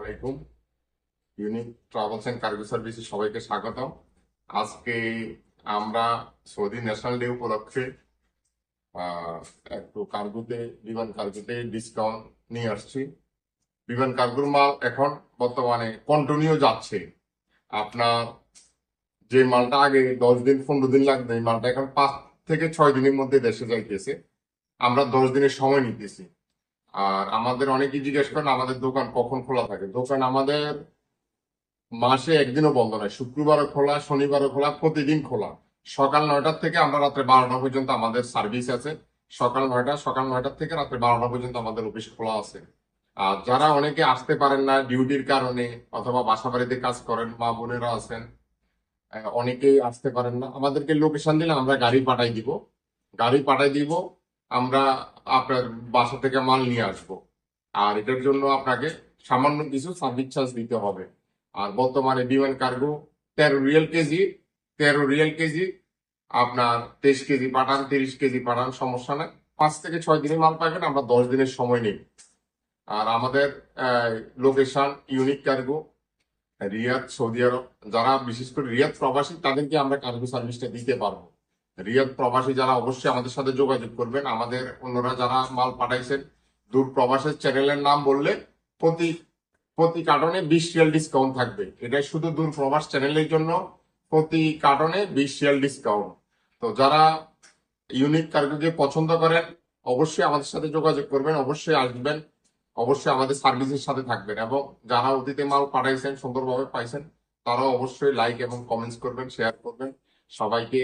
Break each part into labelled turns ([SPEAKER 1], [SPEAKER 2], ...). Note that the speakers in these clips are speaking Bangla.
[SPEAKER 1] আলাইকুম ইউনিক ট্রাভেলস এন্ড কার্গো সার্ভিসে সবাইকে স্বাগত আজকে আমরা সৌদি ন্যাশনাল ডে উপলক্ষে একটু কার্গোতে, বিমান কার্গোতে ডিসকাউন্ট নিয়ে আসছি। বিমান কার্গোর মাল এখন বর্তমানে কন্টিনিউ যাচ্ছে। আপনার যে মালটা আগে দশ দিন, পনেরো দিন লাগবে মালটা এখন পাঁচ থেকে ছয় দিনের মধ্যে দেশে যাইতেছে। আমরা দশ দিনের সময় নিতেছি। আর আমাদের অনেকেই জিজ্ঞেস করেন, আমাদের দোকান কখন খোলা থাকে? দোকান আমাদের মাসে একদিনও বন্ধ নয়। শুক্রবারও খোলা, শনিবারও খোলা, প্রতিদিন খোলা। সকাল নয়টার থেকে আমরা রাত্রে বারোটা পর্যন্ত আমাদের সার্ভিস আছে। সকাল নয়টা, সকাল নয়টার থেকে রাত্রে বারোটা পর্যন্ত আমাদের অফিস খোলা আছে। আর যারা অনেকে আসতে পারেন না ডিউটির কারণে অথবা বাসা বাড়িতে কাজ করেন, মা বোনেরা আছেন, অনেকেই আসতে পারেন না। আমাদেরকে লোকেশন দিলে আমরা গাড়ি পাঠাই দিব। গাড়ি পাঠাই দিব আমরা আপনার বাসা থেকে মাল নিয়ে আসব। আর এটার জন্য আপনাকে সামান্য কিছু সার্ভিস চার্জ দিতে হবে। আর বর্তমানে বিমান কার্গো তেরো রিয়েল কেজি, তেরো রিয়েল কেজি, আপনার তেইশ কেজি পাঠান, তিরিশ কেজি পাঠান, সমস্যা নাই। পাঁচ থেকে ছয় দিনের মাল পাবেন, আমরা দশ দিনের সময় নেই আর আমাদের location unique cargo Riyadh, Saudi Arab, যারা বিশেষ করে রিয়াদ প্রবাসী, তাদেরকে আমরা কার্গো সার্ভিসটা দিতে পারব। রিয়াদ প্রবাসী যারা অবশ্যই আমাদের সাথে যোগাযোগ করবেন। আমাদের অন্যরা যারা মাল পাঠাইছেন, দূর প্রবাসের চ্যানেলের নাম বললে প্রতি প্রতি কার্টনে বিশ রিয়াল ডিসকাউন্ট থাকবে। এটাই শুধু দূর প্রবাস চ্যানেলের জন্য, প্রতি কার্টনে বিশ রিয়াল ডিসকাউন্ট তো যারা ইউনিক কার্গোকে পছন্দ করেন, অবশ্যই আমাদের সাথে যোগাযোগ করবেন, অবশ্যই আসবেন, অবশ্যই আমাদের সার্ভিসের সাথে থাকবেন এবং যারা অতীতে মাল পাঠাইছেন, সুন্দরভাবে পাইছেন, তারাও অবশ্যই লাইক এবং কমেন্টস করবেন শেয়ার করবেন। সবাইকে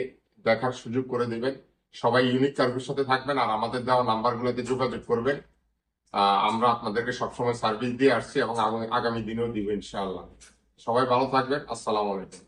[SPEAKER 1] দেখার সুযোগ করে দেবেন। সবাই ইউনিক কার্গোর সাথে থাকবেন আর আমাদের দেওয়া নাম্বারগুলোতে যোগাযোগ করবেন। আমরা আপনাদেরকে সবসময় সার্ভিস দিয়ে আসছি এবং আগামী দিনেও দিব ইনশাআল্লাহ। সবাই ভালো থাকবেন। আসসালামু আলাইকুম।